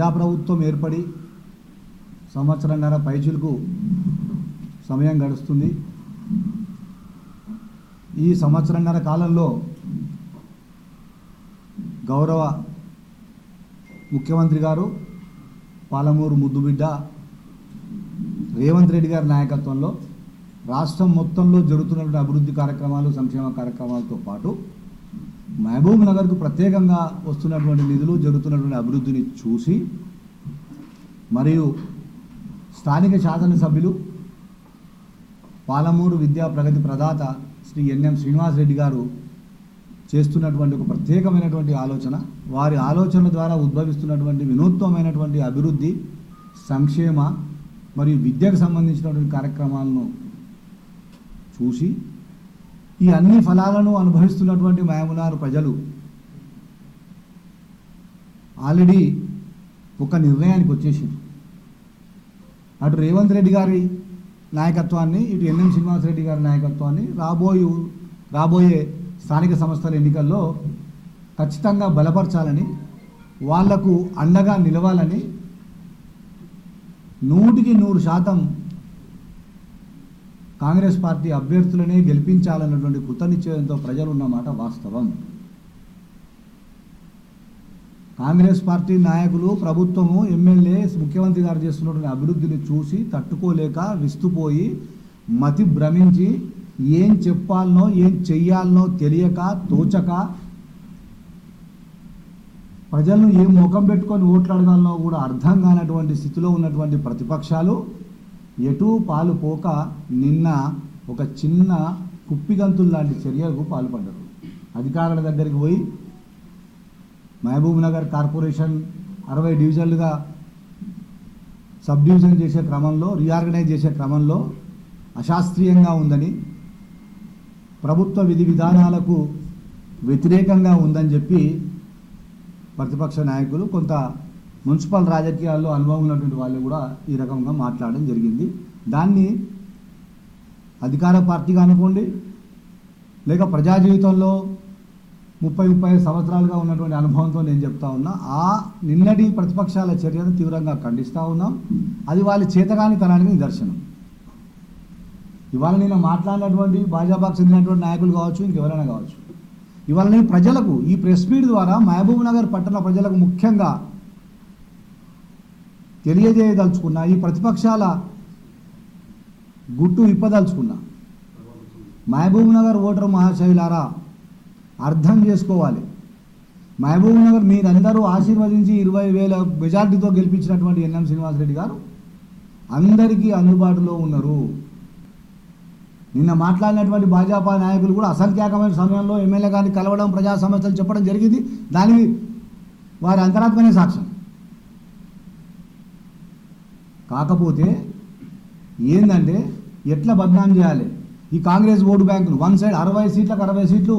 ప్రజాప్రభుత్వం ఏర్పడి సంవత్సరంన్నర పైచులకు సమయం గడుస్తుంది. ఈ సంవత్సరంన్నర కాలంలో గౌరవ ముఖ్యమంత్రి గారు పాలమూరు ముద్దుబిడ్డ రేవంత్ రెడ్డి గారి నాయకత్వంలో రాష్ట్రం మొత్తంలో జరుగుతున్నటువంటి అభివృద్ధి కార్యక్రమాలు సంక్షేమ కార్యక్రమాలతో పాటు మహబూబ్ నగర్కు ప్రత్యేకంగా వస్తున్నటువంటి నిధులు జరుగుతున్నటువంటి అభివృద్ధిని చూసి మరియు స్థానిక శాసనసభ్యులు పాలమూరు విద్యా ప్రగతి ప్రదాత శ్రీ ఎన్ఎం శ్రీనివాసరెడ్డి గారు చేస్తున్నటువంటి ఒక ప్రత్యేకమైనటువంటి ఆలోచన. వారి ఆలోచన ద్వారా ఉద్భవిస్తున్నటువంటి వినూత్నమైనటువంటి అభివృద్ధి సంక్షేమ మరియు విద్యకు సంబంధించినటువంటి కార్యక్రమాలను చూసి ఈ అన్ని ఫలాలను అనుభవిస్తున్నటువంటి మహబూనార్ ప్రజలు ఆల్రెడీ ఒక నిర్ణయానికి వచ్చేసింది అటు రేవంత్ రెడ్డి గారి నాయకత్వాన్ని ఇటు ఎన్ఎం శ్రీనివాస్ రెడ్డి గారి నాయకత్వాన్ని రాబోయే రాబోయే స్థానిక సంస్థల ఎన్నికల్లో ఖచ్చితంగా బలపరచాలని వాళ్ళకు అండగా నిలవాలని నూటికి నూరు శాతం కాంగ్రెస్ పార్టీ అభ్యర్థులనే గెలిపించాలన్నటువంటి కృతనిశ్చయంతో ప్రజలు ఉన్నమాట వాస్తవం. కాంగ్రెస్ పార్టీ నాయకులు ప్రభుత్వము ఎమ్మెల్యే ముఖ్యమంత్రి గారు చేస్తున్నటువంటి అభివృద్ధిని చూసి తట్టుకోలేక విస్తుపోయి మతి భ్రమించి ఏం చెప్పాలనో ఏం చెయ్యాలనో తెలియక తోచక ప్రజలను ఏ ముఖం పెట్టుకొని ఓట్లు అడగాలనో కూడా అర్థం కానటువంటి స్థితిలో ఉన్నటువంటి ప్రతిపక్షాలు ఎటూ పాలు పోక నిన్న ఒక చిన్న కుప్పిగంతులు లాంటి చర్యకు పాల్పడ్డారు. అధికారుల దగ్గరికి పోయి మహబూబ్ నగర్ కార్పొరేషన్ అరవై డివిజన్లుగా సబ్ డివిజన్ చేసే క్రమంలో రీఆర్గనైజ్ చేసే క్రమంలో అశాస్త్రీయంగా ఉందని ప్రభుత్వ విధి విధానాలకు వ్యతిరేకంగా ఉందని చెప్పి ప్రతిపక్ష నాయకులు కొంత మున్సిపల్ రాజకీయాల్లో అనుభవం ఉన్నటువంటి వాళ్ళు కూడా ఈ రకంగా మాట్లాడడం జరిగింది. దాన్ని అధికార పార్టీగా అనుకోండి లేక ప్రజా జీవితంలో ముప్పై ముప్పై సంవత్సరాలుగా ఉన్నటువంటి అనుభవంతో నేను చెప్తా ఉన్నా ఆ నిన్నటి ప్రతిపక్షాల చర్యను తీవ్రంగా ఖండిస్తూ ఉన్నాం. అది వాళ్ళ చేతగాని తనానికి నిదర్శనం. ఇవాళ నేను మాట్లాడినటువంటి భాజపాకు చెందినటువంటి నాయకులు కావచ్చు ఇంకెవరైనా కావచ్చు. ఇవాళ నేను ప్రజలకు ఈ ప్రెస్ మీట్ ద్వారా మహబూబ్ నగర్ పట్టణ ప్రజలకు ముఖ్యంగా తెలియజేయదలుచుకున్నా ఈ ప్రతిపక్షాల గుట్టు ఇప్పదలుచుకున్నా మహబూబ్ నగర్ ఓటర్ మహాశైలారా అర్థం చేసుకోవాలి. మహబూబ్ నగర్ మీరందరూ ఆశీర్వదించి ఇరవై వేల మెజార్టీతో గెలిపించినటువంటి ఎన్ఎం శ్రీనివాసరెడ్డి గారు అందరికీ అందుబాటులో ఉన్నారు. నిన్న మాట్లాడినటువంటి భాజపా నాయకులు కూడా అసంఖ్యాకమైన సమయంలో ఎమ్మెల్యే గారిని కలవడం ప్రజా సమస్యలు చెప్పడం జరిగింది. దానికి వారి అంతరాత్మనే సాక్ష్యం. కాకపోతే ఏందంటే ఎట్లా బద్నాం చేయాలి? ఈ కాంగ్రెస్ ఓటు బ్యాంకులు వన్ సైడ్ అరవై సీట్లకు అరవై సీట్లు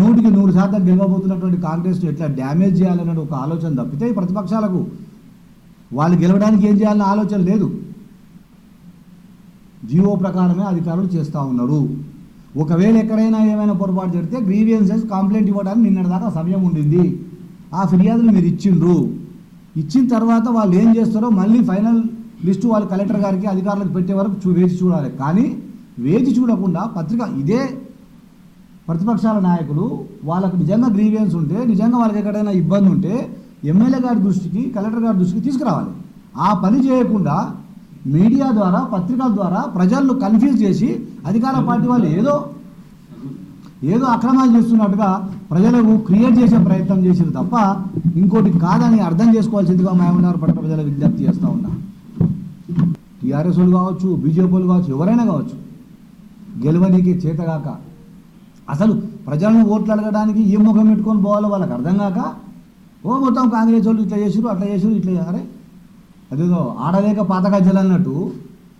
నూటికి నూరు శాతం గెలవబోతున్నటువంటి కాంగ్రెస్ను ఎట్లా డ్యామేజ్ చేయాలన్న ఒక ఆలోచన తప్పితే ఈ ప్రతిపక్షాలకు వాళ్ళు గెలవడానికి ఏం చేయాలన్న ఆలోచన లేదు. జీవో ప్రకారమే అధికారులు చేస్తూ ఉన్నారు. ఒకవేళ ఎక్కడైనా ఏమైనా పొరపాటు జరిగితే గ్రీవియన్సెస్ కంప్లైంట్ ఇవ్వడానికి నిన్నటిదాకా సమయం ఉండింది. ఆ ఫిర్యాదులు మీరు ఇచ్చిండ్రు. ఇచ్చిన తర్వాత వాళ్ళు ఏం చేస్తారో మళ్ళీ ఫైనల్ లిస్టు వాళ్ళు కలెక్టర్ గారికి అధికారులకు పెట్టే వరకు చూ వేచి చూడాలి. కానీ వేచి చూడకుండా పత్రిక ఇదే ప్రతిపక్షాల నాయకులు వాళ్ళకు నిజంగా గ్రీవియన్స్ ఉంటే నిజంగా వాళ్ళకి ఎక్కడైనా ఇబ్బంది ఉంటే ఎమ్మెల్యే గారి దృష్టికి కలెక్టర్ గారి దృష్టికి తీసుకురావాలి. ఆ పని చేయకుండా మీడియా ద్వారా పత్రికల ద్వారా ప్రజలను కన్ఫ్యూజ్ చేసి అధికార పార్టీ వాళ్ళు ఏదో ఏదో అక్రమాలు చేస్తున్నట్టుగా ప్రజలకు క్రియేట్ చేసే ప్రయత్నం చేసింది తప్ప ఇంకోటి కాదని అర్థం చేసుకోవాల్సిందిగా మహబూబ్నగర్ పట్టణ ప్రజల విజ్ఞప్తి చేస్తూ ఉన్నా. టీఆర్ఎస్ వాళ్ళు కావచ్చు బీజేపీ వాళ్ళు కావచ్చు ఎవరైనా కావచ్చు గెలవనీకి చేతగాక అసలు ప్రజలను ఓట్లు అడగడానికి ఏ ముఖం పెట్టుకొని పోవాలో వాళ్ళకి అర్థం కాక ఓ మొత్తం కాంగ్రెస్ వాళ్ళు ఇట్లా చేసిరు అట్లా చేసిరు ఇట్లా అరే అదేదో ఆడలేక పాతగజ్జలు అన్నట్టు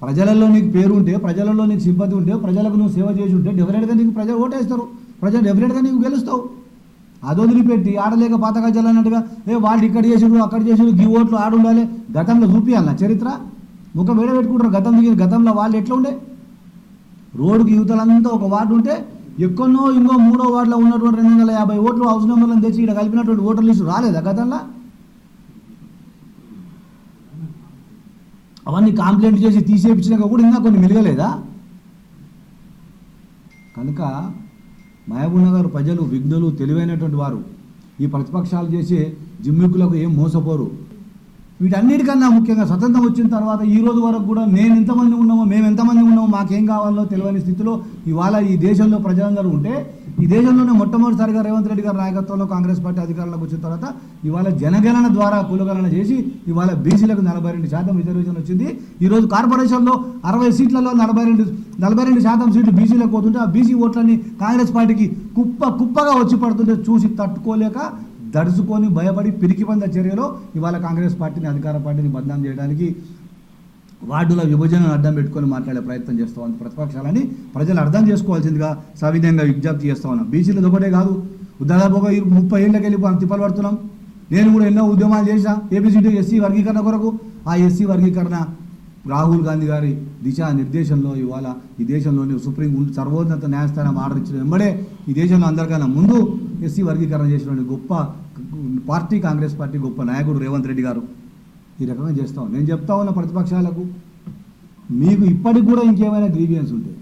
ప్రజలలో నీకు పేరు ఉంటే ప్రజలలో నీకు సింపతి ఉంటే ప్రజలకు నువ్వు సేవ చేసి ఉంటే డెఫినెట్గా నీకు ప్రజలు ఓటేస్తారు. ప్రజలు డెఫినెట్గా నీకు గెలుస్తావు. అది వదిలిపెట్టి ఆడలేక పాతగజ్జలు అన్నట్టుగా ఏ వాళ్ళు ఇక్కడ చేసారు అక్కడ చేసారు గీ ఓట్లు ఆడుండాలి గతంలో చూపించాలి నా చరిత్ర? ముఖం వేడ పెట్టుకుంటారు. గతం దిగిన గతంలో వాళ్ళు ఎట్లా ఉండే రోడ్డుకి యువతలంతా ఒక వార్డు ఉంటే ఎక్కడో ఇంకో మూడో వార్డులో ఉన్నటువంటి రెండు వందల యాభై ఓట్లు హౌస్ నెంబర్లను తెచ్చి ఇక్కడ కలిపినటువంటి ఓటర్ లిస్టు రాలేదా గతంలో? అవన్నీ కాంప్లైంట్ చేసి తీసేపించినాక కూడా ఇంకా కొన్ని మిలగలేదా? కనుక మహబూబ్ నగర్ ప్రజలు విఘ్నులు తెలివైనటువంటి వారు ఈ ప్రతిపక్షాలు చేసే జిమ్మిక్కులకు ఏం మోసపోరు. వీటన్నిటికన్నా ముఖ్యంగా స్వతంత్రం వచ్చిన తర్వాత ఈ రోజు వరకు కూడా నేను ఎంతమంది ఉన్నామో మేము ఎంతమంది ఉన్నామో మాకేం కావాలో తెలియని స్థితిలో ఇవాళ ఈ దేశంలో ప్రజలందరూ ఉంటే ఈ దేశంలోనే మొట్టమొదటిసారిగా రేవంత్ రెడ్డి గారి నాయకత్వంలో కాంగ్రెస్ పార్టీ అధికారంలోకి వచ్చిన తర్వాత ఇవాళ జనగణన ద్వారా కులగణన చేసి ఇవాళ బీసీలకు నలభై రెండు శాతం రిజర్వేషన్ వచ్చింది. ఈరోజు కార్పొరేషన్లో అరవై సీట్లలో నలభై రెండు నలభై రెండు శాతం సీట్లు బీసీలకు పోతుంటే ఆ బీసీ ఓట్లన్నీ కాంగ్రెస్ పార్టీకి కుప్ప కుప్పగా వచ్చి పడుతుంటే చూసి తట్టుకోలేక దడుచుకొని భయపడి పిరికిబంద చర్యలో ఇవాళ కాంగ్రెస్ పార్టీని అధికార పార్టీని బద్నాం చేయడానికి వార్డుల విభజనను అడ్డం పెట్టుకొని మాట్లాడే ప్రయత్నం చేస్తూ ఉంది ప్రతిపక్షాలని. ప్రజలు అర్థం చేసుకోవాల్సిందిగా సవినయంగా విజ్ఞప్తి చేస్తూ ఉన్నాం. బీసీలది ఒకటే కాదు. దాదాపుగా ముప్పై ఏళ్ళకి వెళ్ళి తిప్పలు పడుతున్నాం నేను కూడా ఎన్నో ఉద్యమాలు చేశా ఏపీసీటీ ఎస్సీ వర్గీకరణ కొరకు. ఆ ఎస్సీ వర్గీకరణ రాహుల్ గాంధీ గారి దిశా నిర్దేశంలో ఇవాళ ఈ దేశంలోని సుప్రీం సర్వోన్నత న్యాయస్థానం ఆర్డర్ ఇచ్చిన వెంబడే ఈ దేశంలో అందరికన్నా ముందు ఎస్సీ వర్గీకరణ చేసినటువంటి గొప్ప పార్టీ కాంగ్రెస్ పార్టీ గొప్ప నాయకుడు రేవంత్ రెడ్డి గారు ఈ రకంగా చేస్తాం నేను చెప్తా ఉన్న ప్రతిపక్షాలకు. మీకు ఇప్పటికి కూడా ఇంకేమైనా గ్రీవియన్స్ ఉంటే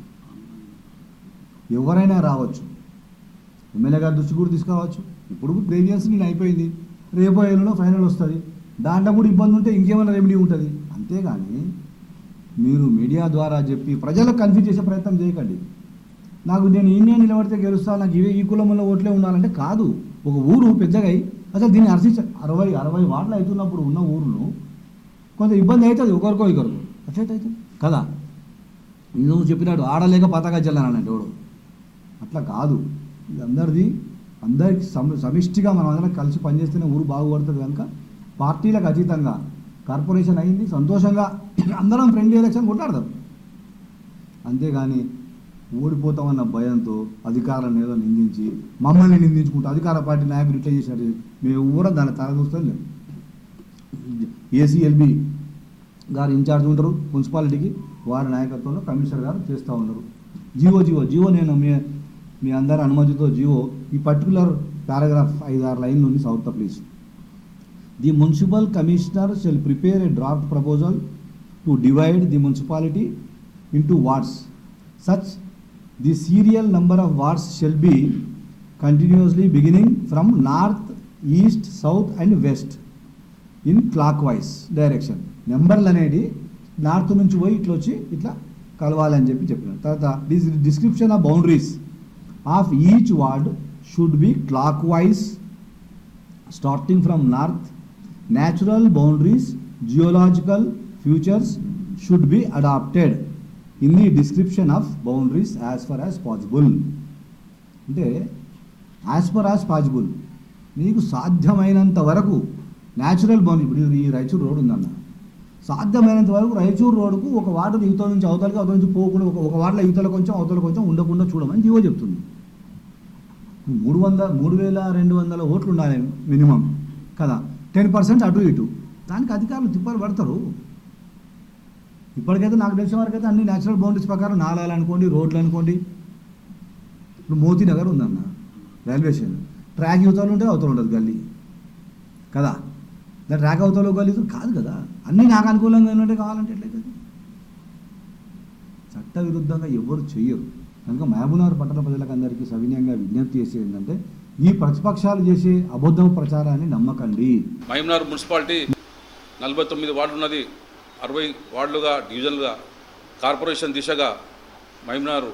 ఎవరైనా రావచ్చు. ఎమ్మెల్యే గారి దృష్టి కూడా తీసుకురావచ్చు. ఇప్పుడు గ్రీవియన్స్ నేను అయిపోయింది. రేపో ఏళ్ళలో ఫైనల్ వస్తుంది. దాంట్లో కూడా ఇబ్బంది ఉంటే ఇంకేమైనా రెమెడీ ఉంటుంది. అంతేగాని మీరు మీడియా ద్వారా చెప్పి ప్రజలకు కన్ఫ్యూజ్ చేసే ప్రయత్నం చేయకండి. నాకు నేను ఈయనే నిలబడితే గెలుస్తా నాకు ఇవే ఈ కులంలో ఓట్లే ఉండాలంటే కాదు. ఒక ఊరు పెద్దగా అయి అసలు దీన్ని అర్చించ అరవై అరవై వాటలు అవుతున్నప్పుడు ఉన్న ఊరును కొంత ఇబ్బంది అవుతుంది ఒకరికో ఇకరికో అట్లయితే కదా. నువ్వు చెప్పినాడు ఆడలేక పతాకా చెల్లానంటే ఎవడు. అట్లా కాదు. ఇది అందరిది అందరికి సమ సమిష్టిగా మనం అందరం కలిసి పనిచేస్తేనే ఊరు బాగుపడుతుంది కనుక పార్టీలకు అతీతంగా కార్పొరేషన్ అయింది సంతోషంగా అందరం ఫ్రెండ్లీ ఎలక్షన్ కొట్లాడదాం. అంతేగాని ఓడిపోతామన్న భయంతో అధికారం ఏదో నిందించి మమ్మల్ని నిందించుకుంటూ అధికార పార్టీ నాయకులు ఇట్లా చేశారు మేము కూడా దాన్ని తలదూస్తాం లేదు ఏసీఎల్బి గారు ఇన్ఛార్జ్ ఉంటారు మున్సిపాలిటీకి వారి నాయకత్వంలో కమిషనర్ గారు చేస్తూ ఉన్నారు. జివో జియో జివో నేను మీ మీ అందరి అనుమతితో జివో ఈ పర్టికులర్ పారాగ్రాఫ్ ఐదు ఆరు లైన్లు ఉంది south please the municipal commissioner shall prepare a draft proposal to divide the municipality into wards. Such the serial number of wards shall be continuously beginning from north east south and west in clockwise direction నెంబర్లు అనేది north నుంచి పోయి ఇట్లా వచ్చి ఇట్లా కలవాలని చెప్పి చెప్పినారు. తర్వాత this description of boundaries of each ward should be clockwise starting from north natural boundaries geological features should be adopted in the description of boundaries as far as possible అంటే యాజ్ ఫర్ యాజ్ పాసిబుల్ మీకు సాధ్యమైనంత వరకు natural boundary ఇప్పుడు ఈ Raichur road ఉందన్న. సాధ్యమైనంత వరకు రాయచూరు రోడ్డుకు ఒక వాటర్ యువతల నుంచి అవతలకి అవతల నుంచి పోకుండా ఒక ఒక వాటర్ యువతల కొంచెం అవతల కొంచెం ఉండకుండా చూడమని జీవో చెప్తుంది. మూడు వందల మూడు వేల రెండు వందల ఓట్లు ఉండాలి మినిమం. కదా? టెన్ పర్సెంట్ అటు ఇటు. దానికి అధికారులు తిప్పలు పడతారు. ఇప్పటికైతే నాకు తెలిసిన వరకు అయితే అన్ని న్యాచురల్ బౌండరీస్ ప్రకారం నాలాలు అనుకోండి రోడ్లు అనుకోండి. ఇప్పుడు మోతీ నగర్ ఉందన్న రైల్వే స్టేషన్ ట్రాక్ యువతలు ఉంటే అవతల ఉంటుంది గల్లీ. కదా? దాని ట్రాక్ అవతల గల్లీ కాదు కదా? అన్నీ నాకు అనుకూలంగా ఉన్నట్టే కావాలంటే ఎట్లయితే చట్టవిరుద్ధంగా ఎవరు చెయ్యరు. కనుక మహబూబ్నగర్ పట్టణ ప్రజలకు అందరికీ సవినయంగా విజ్ఞప్తి చేసేది ఏంటంటే ఈ ప్రతిపక్షాలు చేసే అబద్ధం ప్రచారాన్ని నమ్మకండి. మహబూబ్నగర్ మున్సిపాలిటీ నలభై తొమ్మిది వార్డు ఉన్నది అరవై వార్డులుగా డివిజన్లుగా కార్పొరేషన్ దిశగా మహిమనార్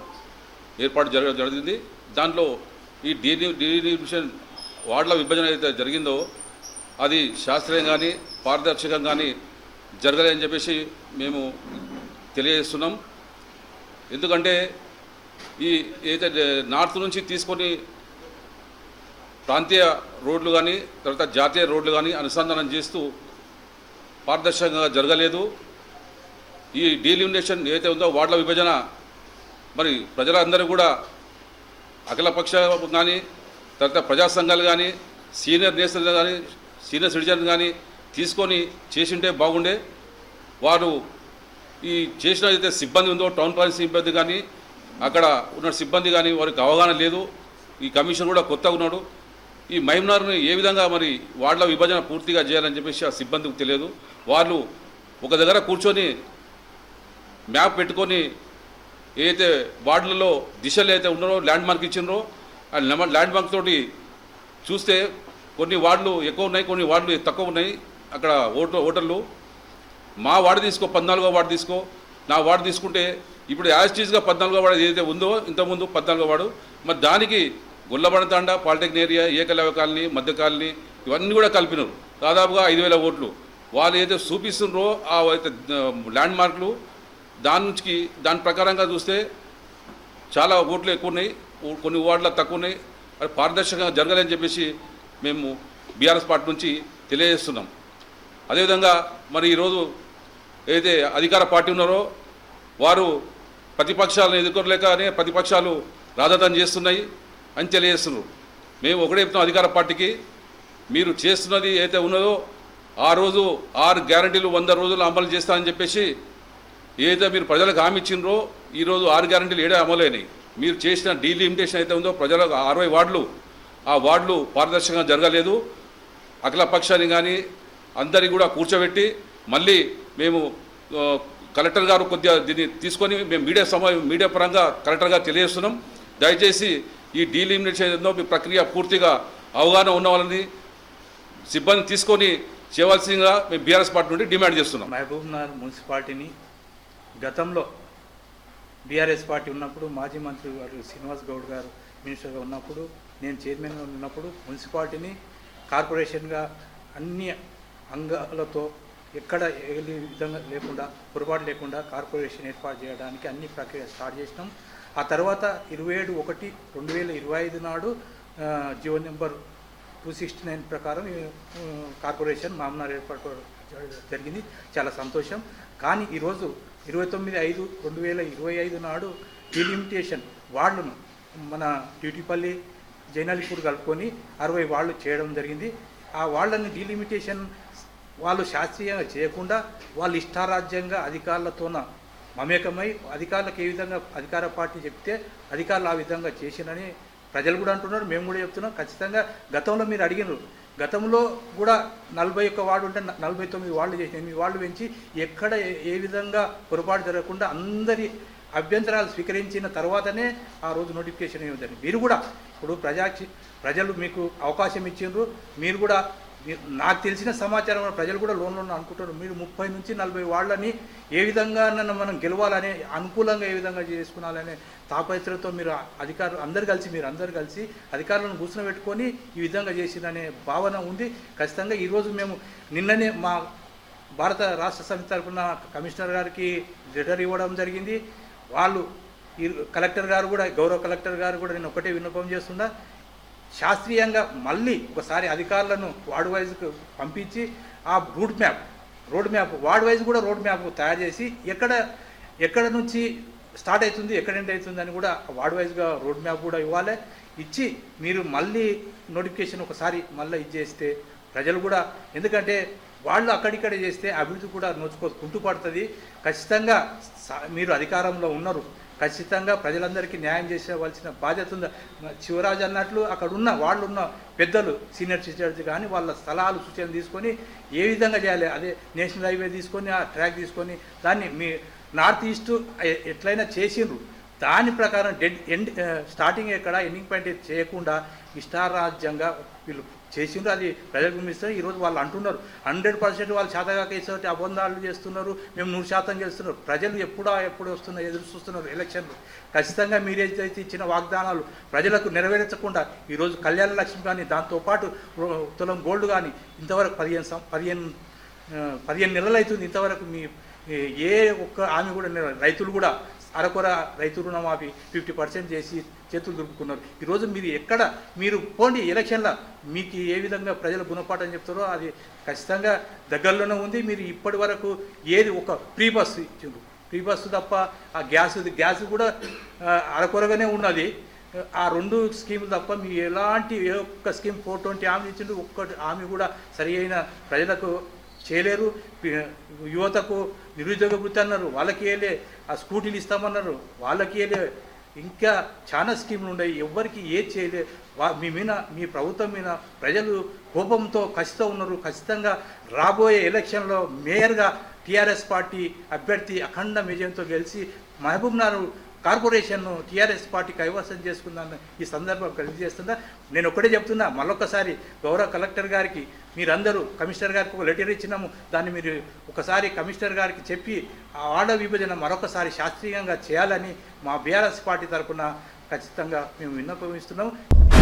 ఏర్పాటు జరగ జరిగింది. దాంట్లో ఈ డీని డీనిమిషన్ వార్డుల విభజన అయితే జరిగిందో అది శాస్త్రీయం కానీ పారదర్శకం కానీ జరగలేదని చెప్పేసి మేము తెలియజేస్తున్నాం. ఎందుకంటే ఈ ఏదైతే నార్త్ నుంచి తీసుకొని ప్రాంతీయ రోడ్లు కానీ తర్వాత జాతీయ రోడ్లు కానీ అనుసంధానం చేస్తూ పారదర్శకంగా జరగలేదు. ఈ డీలిమినేషన్ ఏదైతే ఉందో వార్డుల విభజన మరి ప్రజలందరూ కూడా అఖిలపక్ష కానీ తర్వాత ప్రజా సంఘాలు కానీ సీనియర్ నేషనల్ కానీ సీనియర్ సిటిజన్ కానీ తీసుకొని చేసింటే బాగుండే. వారు ఈ చేసిన అయితే సిబ్బంది ఉందో టౌన్ ప్లానింగ్ సిబ్బంది కానీ అక్కడ ఉన్న సిబ్బంది కానీ వారికి అవగాహన లేదు. ఈ కమిషన్ కూడా కొత్తగా ఉన్నాడు. ఈ మహిమనార్ని ఏ విధంగా మరి వాళ్ళ విభజన పూర్తిగా చేయాలని చెప్పేసి ఆ సిబ్బందికి తెలియదు. వాళ్ళు ఒక దగ్గర కూర్చొని మ్యాప్ పెట్టుకొని ఏదైతే వార్డులలో దిశలు అయితే ఉన్నారో ల్యాండ్ మార్క్ ఇచ్చినారో ఆ ల్యాండ్ మార్క్ తోటి చూస్తే కొన్ని వార్డులు ఎక్కువ ఉన్నాయి కొన్ని వార్డులు తక్కువ ఉన్నాయి. అక్కడ ఓటర్ ఓటర్లు మా వార్డు తీసుకో పద్నాలుగో వార్డు తీసుకో. నా వార్డు తీసుకుంటే ఇప్పుడు యాజిటీస్గా పద్నాలుగో వాడు ఏదైతే ఉందో ఇంతకుముందు పద్నాలుగో వాడు మరి దానికి గుల్లబడతాండ పాలిటెక్నిక్ ఏరియా ఏకలవ్య కాలనీ మధ్య కాలనీ ఇవన్నీ కూడా కలిపినారు. దాదాపుగా ఐదు వేల ఓట్లు. వాళ్ళు ఏదైతే చూపిస్తున్నారో ఆ అయితే ల్యాండ్ మార్కులు దాని నుంచి దాని ప్రకారంగా చూస్తే చాలా ఓట్లు ఎక్కువ ఉన్నాయి కొన్ని వార్డుల తక్కువ ఉన్నాయి అది పారదర్శకంగా జరగలేని చెప్పేసి మేము బీఆర్ఎస్ పార్టీ నుంచి తెలియజేస్తున్నాం. అదేవిధంగా మరి ఈరోజు ఏదైతే అధికార పార్టీ ఉన్నారో వారు ప్రతిపక్షాలను ఎదుర్కోలేకనే ప్రతిపక్షాలు రాజధాని చేస్తున్నాయి. అని వేస్తున్నారు మేము ఒకటే చెప్తున్నాం అధికార పార్టీకి మీరు చేస్తున్నది ఏదైతే ఉన్నదో ఆ రోజు ఆరు గ్యారంటీలు వంద రోజులు అమలు చేస్తామని చెప్పేసి ఏదైతే మీరు ప్రజలకు హామీ ఇచ్చినరో ఈరోజు ఆరు గ్యారంటీలు ఏడే అమలైనాయి. మీరు చేసిన డీలిమిటేషన్ అయితే ఉందో ప్రజలకు అరవై వార్డులు ఆ వార్డులు పారదర్శకంగా జరగలేదు. అఖిల పక్షాన్ని కానీ అందరినీ కూడా కూర్చోబెట్టి మళ్ళీ మేము కలెక్టర్ గారు కొద్దిగా దీన్ని తీసుకొని మేము మీడియా సమా మీడియా పరంగా కలెక్టర్ గారు తెలియజేస్తున్నాం. దయచేసి ఈ డీలిమినేషన్ ఏదో మీ ప్రక్రియ పూర్తిగా అవగాహన ఉన్న వాళ్ళని సిబ్బంది తీసుకొని చేయవలసిందిగా మేము బీఆర్ఎస్ పార్టీ నుండి డిమాండ్ చేస్తున్నాం. మహబూబ్నగర్ మున్సిపాలిటీని గతంలో బీఆర్ఎస్ పార్టీ ఉన్నప్పుడు మాజీ మంత్రి గారు శ్రీనివాస్ గౌడ్ గారు మినిస్టర్గా ఉన్నప్పుడు నేను చైర్మన్గా ఉన్నప్పుడు మున్సిపాలిటీని కార్పొరేషన్గా అన్ని అంగాలతో ఎక్కడ ఏ విధంగా లేకుండా పొరపాటు లేకుండా కార్పొరేషన్ ఏర్పాటు చేయడానికి అన్ని ప్రక్రియ స్టార్ట్ చేసినాం. ఆ తర్వాత ఇరవై ఏడు ఒకటి రెండు వేల ఇరవై ఐదు నాడు GO GO number two sixty nine ప్రకారం కార్పొరేషన్ మామనార్ ఏర్పాటు జరిగింది. చాలా సంతోషం. కానీ ఈరోజు ఇరవై తొమ్మిది ఐదు రెండు వేల ఇరవై ఐదు నాడు డిలిమిటేషన్ వార్డును మన డ్యూటీపల్లి జైనలిపూర్ కలుపుకొని అరవై వాళ్ళు చేయడం జరిగింది. ఆ వాళ్ళని డిలిమిటేషన్ వాళ్ళు శాస్త్రీయంగా చేయకుండా వాళ్ళు ఇష్టారాజ్యంగా అధికారులతోన మమేకమై అధికారులకు ఏ విధంగా అధికార పార్టీ చెప్తే అధికారులు ఆ విధంగా చేసినని ప్రజలు కూడా అంటున్నారు మేము కూడా చెప్తున్నాం. ఖచ్చితంగా గతంలో మీరు అడిగినారు. గతంలో కూడా నలభై ఒక్క వార్డు ఉంటే నలభై తొమ్మిది వార్డులు చేసిన ఎనిమిది వార్డులు పెంచి ఎక్కడ ఏ- విధంగా పొరపాటు జరగకుండా అందరి అభ్యంతరాలు స్వీకరించిన తర్వాతనే ఆ రోజు నోటిఫికేషన్ ఇవ్వదండి మీరు కూడా ఇప్పుడు ప్రజా ప్రజలు మీకు అవకాశం ఇచ్చిండ్రు. మీరు కూడా నాకు తెలిసిన సమాచారం ప్రజలు కూడా లోన్లు అనుకుంటారు. మీరు ముప్పై నుంచి నలభై వాళ్ళని ఏ విధంగా నన్ను మనం గెలవాలని అనుకూలంగా ఏ విధంగా చేసుకున్నాలనే తాపత్రతో మీరు అధికారులు అందరు కలిసి మీరు అందరు కలిసి అధికారులను కూర్చోబెట్టుకొని ఈ విధంగా చేసిందనే భావన ఉంది. ఖచ్చితంగా ఈరోజు మేము నిన్ననే మా భారత రాష్ట్ర సమితి తరఫున కమిషనర్ గారికి లెటర్ ఇవ్వడం జరిగింది. వాళ్ళు ఈ కలెక్టర్ గారు కూడా గౌరవ కలెక్టర్ గారు కూడా నేను ఒకటే విన్నపం చేస్తున్నా. శాస్త్రీయంగా మళ్ళీ ఒకసారి అధికారులను వార్డు వైజ్కు పంపించి ఆ route map road map ward wise కూడా రోడ్ మ్యాప్ తయారు చేసి ఎక్కడ ఎక్కడ నుంచి స్టార్ట్ అవుతుంది ఎక్కడ ఎండ్ అవుతుంది అని కూడా వార్డ్ వైజ్గా రోడ్ మ్యాప్ కూడా ఇవ్వాలి. ఇచ్చి మీరు మళ్ళీ నోటిఫికేషన్ ఒకసారి మళ్ళీ ఇచ్చేస్తే ప్రజలు కూడా ఎందుకంటే వాళ్ళు అక్కడిక్కడ చేస్తే అభివృద్ధి కూడా నోచుకో కుంటుపడుతుంది. ఖచ్చితంగా మీరు అధికారంలో ఉన్నారు. ఖచ్చితంగా ప్రజలందరికీ న్యాయం చేసేవలసిన బాధ్యత ఉంది. శివరాజు అన్నట్లు అక్కడ ఉన్న వాళ్ళు ఉన్న పెద్దలు సీనియర్ సిటిజన్స్ కానీ వాళ్ళ స్థలాలు సూచన తీసుకొని ఏ విధంగా చేయాలి? అదే నేషనల్ హైవే తీసుకొని ఆ ట్రాక్ తీసుకొని దాన్ని మీ నార్త్ ఈస్ట్ ఎట్లయినా చేసిండ్రు. దాని ప్రకారం డెడ్ ఎండ్ స్టార్టింగ్ ఎక్కడ ఎండింగ్ పాయింట్ చేయకుండా ఇష్టారాజ్యంగా వీళ్ళు చేసిండ్రు అది ప్రజలకు మిస్తారు ఈరోజు వాళ్ళు అంటున్నారు హండ్రెడ్ పర్సెంట్ వాళ్ళు శాతగాక ఇచ్చేటి అబంధాలు చేస్తున్నారు మేము నూరు శాతం చేస్తున్నారు. ప్రజలు ఎప్పుడా ఎప్పుడు వస్తున్నారు ఎదురు చూస్తున్నారు ఎలక్షన్లు. ఖచ్చితంగా మీరేదైతే ఇచ్చిన వాగ్దానాలు ప్రజలకు నెరవేర్చకుండా ఈరోజు కళ్యాణ లక్ష్మి కానీ దాంతోపాటు తులం గోల్డ్ కానీ ఇంతవరకు పదిహేను పదిహేను పదిహేను నెలలు అవుతుంది ఇంతవరకు మీ ఏ- ఒక్క ఆమె కూడా రైతులు కూడా అరకొర రైతు రుణమాఫీ ఫిఫ్టీ పర్సెంట్ చేసి చేతులు దులుపుకున్నారు. ఈరోజు మీరు ఎక్కడ మీరు పోండి ఎలక్షన్లో మీకు ఏ విధంగా ప్రజలు గుణపాఠం చెప్తారో అది ఖచ్చితంగా దగ్గరలోనే ఉంది. మీరు ఇప్పటి వరకు ఏది ఒక ఫ్రీ బస్సు ఇచ్చిండ్రు. ఫ్రీ బస్సు తప్ప ఆ గ్యాస్ గ్యాస్ కూడా అరకొరగానే ఉన్నది. ఆ రెండు స్కీములు తప్ప మీ ఎలాంటి ఏ ఒక్క స్కీమ్ ఫోర్ ట్వంటీ హామీ ఇచ్చిండ్రు ఒక్కటి హామీ కూడా సరి అయిన ప్రజలకు చేయలేరు. యువతకు నిరుద్యోగ వృత్తి అన్నారు. వాళ్ళకి వేయలే ఆ స్కూటీలు ఇస్తామన్నారు. వాళ్ళకి వేయలే ఇంకా చాలా స్కీములు ఉన్నాయి. ఎవ్వరికి ఏది చేయలే. వా మీ మీద మీ ప్రభుత్వం మీద ప్రజలు కోపంతో కసితో ఉన్నారు. ఖచ్చితంగా రాబోయే ఎలక్షన్లో మేయర్గా టీఆర్ఎస్ పార్టీ అభ్యర్థి అఖండ విజయంతో గెలిచి మహబూబ్నగర్ కార్పొరేషన్ను టీఆర్ఎస్ పార్టీ కైవసం చేసుకుందాన్ని ఈ సందర్భం తెలియజేస్తుందా నేను ఒకటే చెప్తున్నా మరొకసారి గౌరవ కలెక్టర్ గారికి మీరందరూ కమిషనర్ గారికి ఒక లెటర్ ఇచ్చినాము. దాన్ని మీరు ఒకసారి కమిషనర్ గారికి చెప్పి ఆ ఆడ విభజన మరొకసారి శాస్త్రీయంగా చేయాలని మా బీఆర్ఎస్ పార్టీ తరఫున ఖచ్చితంగా మేము విన్నపమిస్తున్నాము